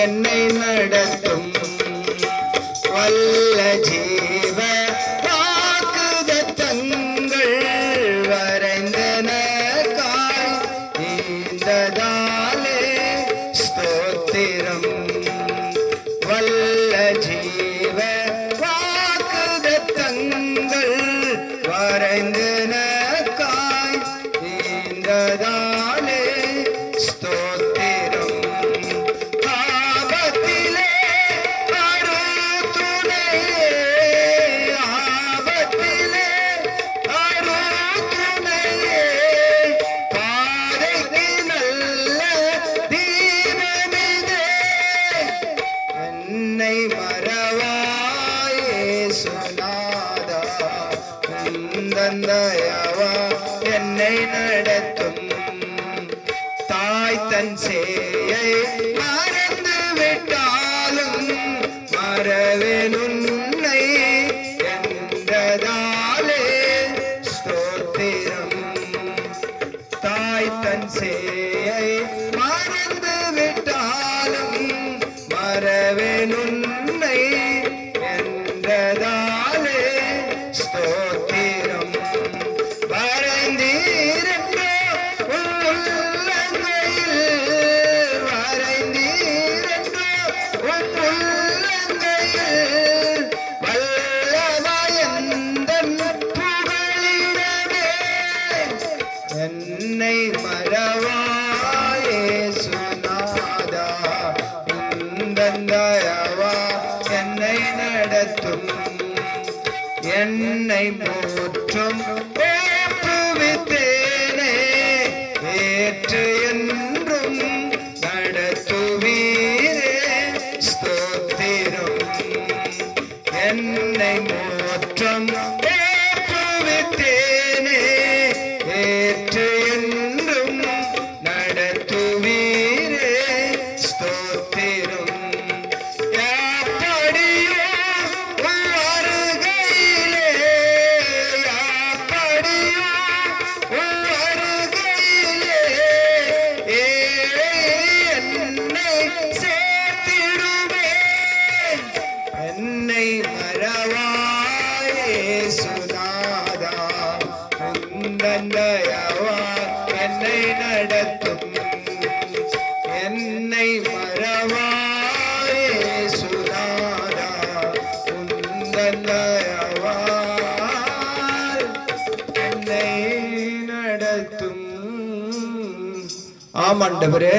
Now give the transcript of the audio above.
என்னை நடத்தும் வல்ல ஜீவ வாக்குத தங்கள் வரைந்தன காய் ஈந்ததாலே ஸ்தோத்திரம். வல்ல ஜீவ என்னை மறவாயே சுனாதா தந்தையவா என்னை நடத்தும் தாய் தன் சேயை மறந்து விட்டாலும் மறவேன் என்றதாலே ஸ்தோத்திரம். தாய் தன் சேயை மறந்து விட்டாலும் ஸ்தோத்திரம் என்னை போற்றும் ஏற்றுவித்தேனே ஏற்று என்றும் நடத்துவீரே. ஸ்தோத்திரம். என்னை மோற்றம் மறவாயே சுனாதா என்னை நடத்தும் என்னை மறவாயே சுனாதா உந்தந்தயவா என்னை நடத்தும். ஆமாண்டவரே